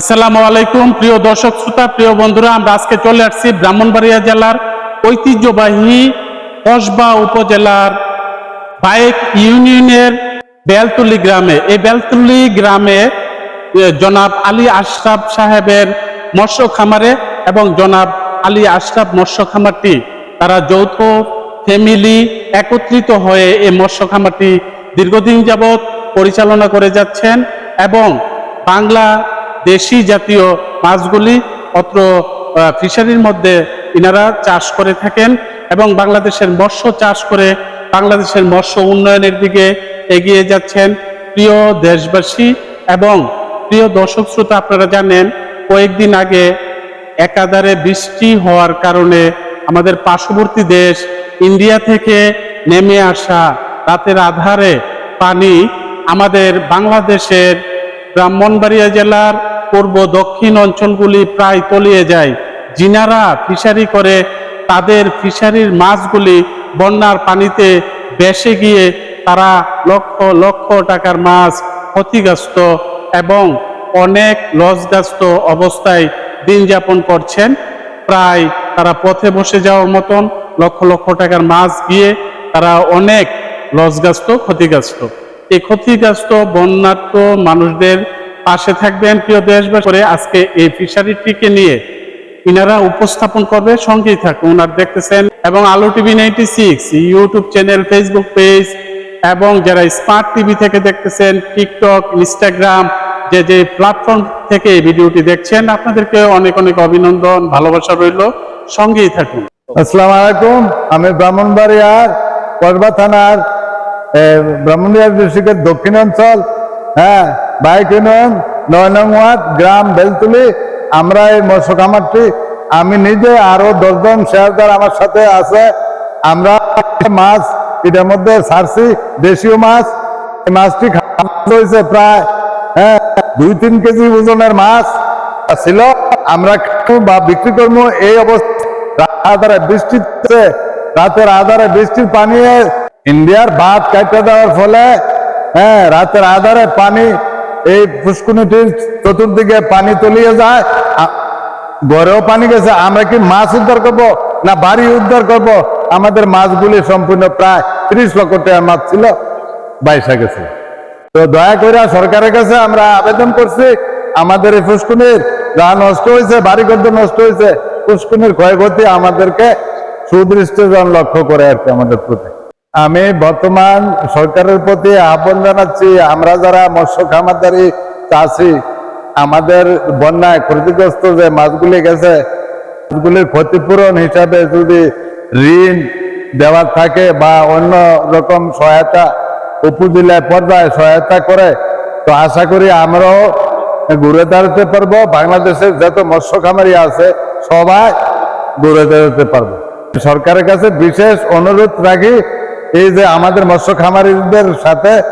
আসসালামু আলাইকুম, প্রিয় দর্শক শ্রোতা, প্রিয় বন্ধুরা, আমরা আজকে চলে আসছি ব্রাহ্মণবাড়িয়া জেলার ঐতিহ্যবাহী কসবা উপজেলার বাইক ইউনিয়নের বেলতুলি গ্রামে। এই বেলতুলি গ্রামে জনাব আলী আশরাফ সাহেবের মৎস্য খামারে এবং জনাব আলী আশরাফ মৎস্য খামারটি তারা যৌথ ফ্যামিলি একত্রিত হয়ে এই মৎস্য খামারটি দীর্ঘদিন যাবৎ পরিচালনা করে যাচ্ছেন এবং বাংলা দেশি জাতীয় মাছগুলি অত্র ফিশারির মধ্যে ইনারা চাষ করে থাকেন এবং বাংলাদেশের মৎস্য চাষ করে বাংলাদেশের মৎস্য উন্নয়নের দিকে এগিয়ে যাচ্ছেন প্রিয় দেশবাসী এবং প্রিয় দর্শক শ্রোতা, আপনারা জানেন কয়েকদিন আগে একাধারে বৃষ্টি হওয়ার কারণে আমাদের পার্শ্ববর্তী দেশ ইন্ডিয়া থেকে নেমে আসা রাতের আধারে পানি আমাদের বাংলাদেশের ব্রাহ্মণবাড়িয়া জেলার পূর্ব দক্ষিণ অঞ্চলগুলি প্রায় তলিয়ে যায়। যিনারা ফিশারি করে, তাদের ফিশারির মাছগুলি বন্যার পানিতে বেসে গিয়ে তারা লক্ষ লক্ষ টাকার মাছ ক্ষতিগ্রস্ত এবং অনেক লসগ্রস্ত অবস্থায় দিন যাপন করছেন। প্রায় তারা পথে বসে যাওয়ার মতন লক্ষ লক্ষ টাকার মাছ গিয়ে তারা অনেক লসগ্রস্ত, ক্ষতিগ্রস্ত। এই ক্ষতিগ্রস্ত বন্যার্থ মানুষদের পাশে থাকবেন প্রিয় দেশবাসী। করে আজকে এই ফিশারিটিকে নিয়ে ইনারা উপস্থাপন করবে, সঙ্গেই থাকুন ওনার দেখতেছেন। এবং Alo TV ninety six YouTube channel Facebook page এবং যারা স্মার্ট টিভি থেকে দেখতেছেন টিকটক ইনস্টাগ্রাম যে যে প্ল্যাটফর্ম থেকে এই ভিডিওটি দেখছেন, আপনাদেরকে অনেক অনেক অভিনন্দন, ভালোবাসা রইল। সঙ্গেই থাকুন। আসসালামু আলাইকুম, আমি ব্রাহ্মণবাড়িয়ার করবা থানার ব্রাহ্মণবাড়িয়া ডিস্ট্রিক্টের দক্ষিণাঞ্চল হ্যাঁ বাইক ইউনিয়ন নয় নং ওয়ার্ড গ্রাম বেলতুলি আমরা এই মৎস্য খামারটি আমি নিজে আরও দশজন শেয়ারদার আমার সাথে আছে আমরা মাছ এটার মধ্যে সারসি দেশীয় মাছ এই মাছটি হয়েছে প্রায় হ্যাঁ দুই তিন কেজি ওজনের মাছ ছিল আমরা বা বিক্রি করব এই অবস্থা আধারে বৃষ্টি হচ্ছে, রাতের আধারে বৃষ্টির পানি ইন্ডিয়ার বাঁধ কাটতে দেওয়ার ফলে হ্যাঁ রাতের আধারে পানি এই পুষ্কুনিটির চতুর্দিকে পানি তলিয়ে যায়। গড়েও পানি গেছে। আমরা কি মাছ উদ্ধার করব না বাড়ি উদ্ধার করব? আমাদের মাছগুলি সম্পূর্ণ প্রায় ত্রিশ লক্ষ টাকার মাছ ছিল, বাইশা গেছে। তো দয়া করে সরকারের কাছে আমরা আবেদন করছি, আমাদের এই পুষ্কুনির যা নষ্ট হয়েছে বাড়িঘর নষ্ট হয়েছে পুষ্কুনির ক্ষয়ক্ষতি আমাদেরকে সুদৃষ্টি লক্ষ্য করে আর কি আমাদের প্রতি। আমি বর্তমান সরকারের প্রতি আহ্বান জানাচ্ছি, আমরা যারা মৎস্য খামারদারি চাষি, আমাদের বন্যায় ক্ষতিগ্রস্ত যে মাছগুলি গেছে, মাছগুলির ক্ষতিপূরণ হিসাবে যদি ঋণ দেওয়ার থাকে বা অন্য রকম সহায়তা উপজেলায় পর্যায়ে সহায়তা করে, তো আশা করি আমরাও ঘুরে দাঁড়াতে পারব। বাংলাদেশের যত মৎস্য খামারি আছে, সবাই ঘুরে দাঁড়াতে পারব। সরকারের কাছে বিশেষ অনুরোধ রাখি এই যে আমাদের মৎস্য খামারিদের সাথে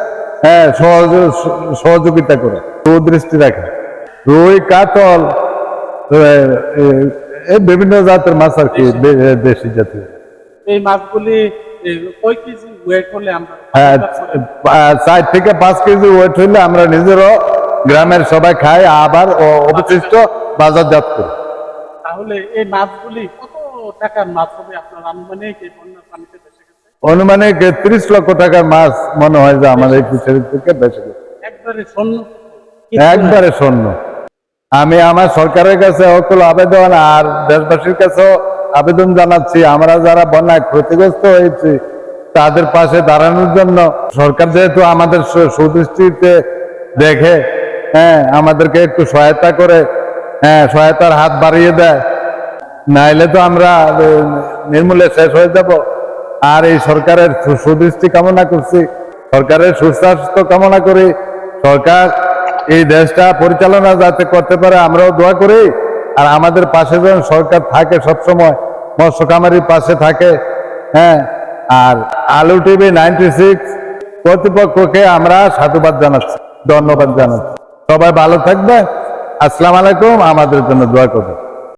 হ্যাঁ সহযোগ- সহযোগিতা করে সুদৃষ্টি রাখে। রুই কাতল এই বিভিন্ন জাতের মাছ আর কি দেশি। জাতীয়। এই মাছগুলি হ্যাঁ, চার থেকে পাঁচ কেজি ওয়েট হইলে আমরা নিজেরও গ্রামের সবাই খাই আবার অবশিষ্ট বাজারজাত করি। তাহলে এই মাছগুলি কত টাকার মাছ হবে আপনার আনুমানিক এই বন্যার পানিতে? ভেসে গেছে অনুমানিক ত্রিশ লক্ষ টাকার মাছ মনে হয় যে আমাদের ফিশারি থেকে বেঁচে গেছে একবারে শূন্য। আমি আমার সরকারের কাছে অকুল আবেদন আর দেশবাসীর কাছেও আবেদন জানাচ্ছি। আমরা যারা বন্যায় ক্ষতিগ্রস্ত হয়েছি তাদের পাশে দাঁড়ানোর জন্য সরকার যেহেতু আমাদের সুদৃষ্টিতে দেখে হ্যাঁ আমাদেরকে একটু সহায়তা করে হ্যাঁ সহায়তার হাত বাড়িয়ে দেয়। নাইলে তো আমরা নির্মূলে শেষ হয়ে যাব। আর এই সরকারের সুদৃষ্টি কামনা করছি। সরকারের সুস্বাস্থ্য কামনা করি। সরকার এই দেশটা পরিচালনা যাতে করতে পারে, আমরাও দোয়া করি। আর আমাদের পাশে যেন সরকার থাকে সবসময় মৎস্য খামারির পাশে থাকে হ্যাঁ। আর আলু টিভি নাইনটি সিক্স কর্তৃপক্ষকে আমরা সাধুবাদ জানাচ্ছি, ধন্যবাদ জানাচ্ছি। সবাই ভালো থাকবে। আসসালামু আলাইকুম, আমাদের জন্য দোয়া করবেন।